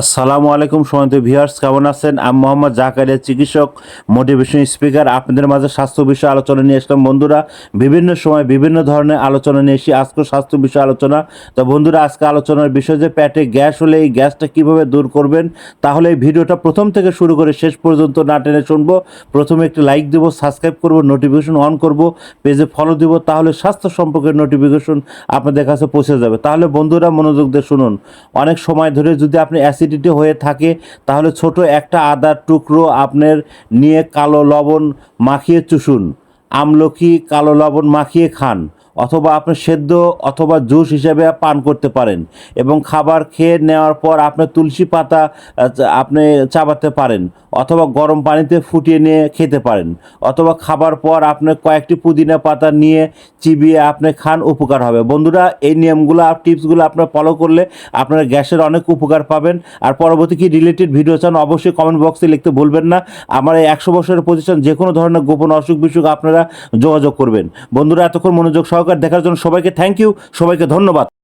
আসসালামু আলাইকুম সমিত ভিউয়ার্স, কেমন আছেন? আমি মোহাম্মদ জাকারিয়া, চিকিৎসক মোটিভেশন স্পিকার আপনাদের মাঝে স্বাস্থ্য বিষয়ে আলোচনা নিয়ে আসলাম। বন্ধুরা, বিভিন্ন সময় বিভিন্ন ধরনের আলোচনা নিয়ে এসি আজকে স্বাস্থ্য বিষয়ে আলোচনা। তো বন্ধুরা, আজকে আলোচনার বিষয় যে পেটে গ্যাস হলে এই গ্যাসটা কীভাবে দূর করবেন, তাহলে এই ভিডিওটা প্রথম থেকে শুরু করে শেষ পর্যন্ত না টেনে শুনব। প্রথমে একটি লাইক দেবো সাবস্ক্রাইব করব নোটিফিকেশন অন করব পেজে ফলো দিব, তাহলে স্বাস্থ্য সম্পর্কে নোটিফিকেশন আপনাদের কাছে পৌঁছে যাবে। তাহলে বন্ধুরা মনোযোগ দিয়ে শুনুন। অনেক সময় ধরে যদি আপনি অ্যাসিডিটি হয়ে থাকে, তাহলে ছোট একটা আদার টুকরো আপনার নিয়ে কালো লবণ মাখিয়ে চুষুন। আমলকি কালো লবণ মাখিয়ে খান। অথবা আপনি সেদ্ধ অথবা জুস হিসেবে পান করতে পারেন এবং খাবার খেয়ে নেওয়ার পর আপনি তুলসী পাতা আপনি চাবাতে পারেন অথবা গরম পানিতে ফুটিয়ে নিয়ে খেতে পারেন অথবা খাবার পর আপনি কয়েকটি পুদিনা পাতা নিয়ে চিবিয়ে আপনি খান, উপকার হবে। বন্ধুরা, এই নিয়মগুলো আর টিপসগুলো আপনার ফলো করলে আপনার গ্যাসের অনেক উপকার পাবেন। আর পরবর্তী কি রিলেটেড ভিডিও চান অবশ্যই কমেন্ট বক্সে লিখতে ভুলবেন না। আমার এই একশো বছরের প্রতিষ্ঠান যে কোনো ধরনের গোপন অসুখ বিসুখ আপনারা যোগাযোগ করবেন। বন্ধুরা, এতক্ষণ মনোযোগ সহকারে দেখার জন্য সবাইকে থ্যাংক ইউ সবাইকে ধন্যবাদ।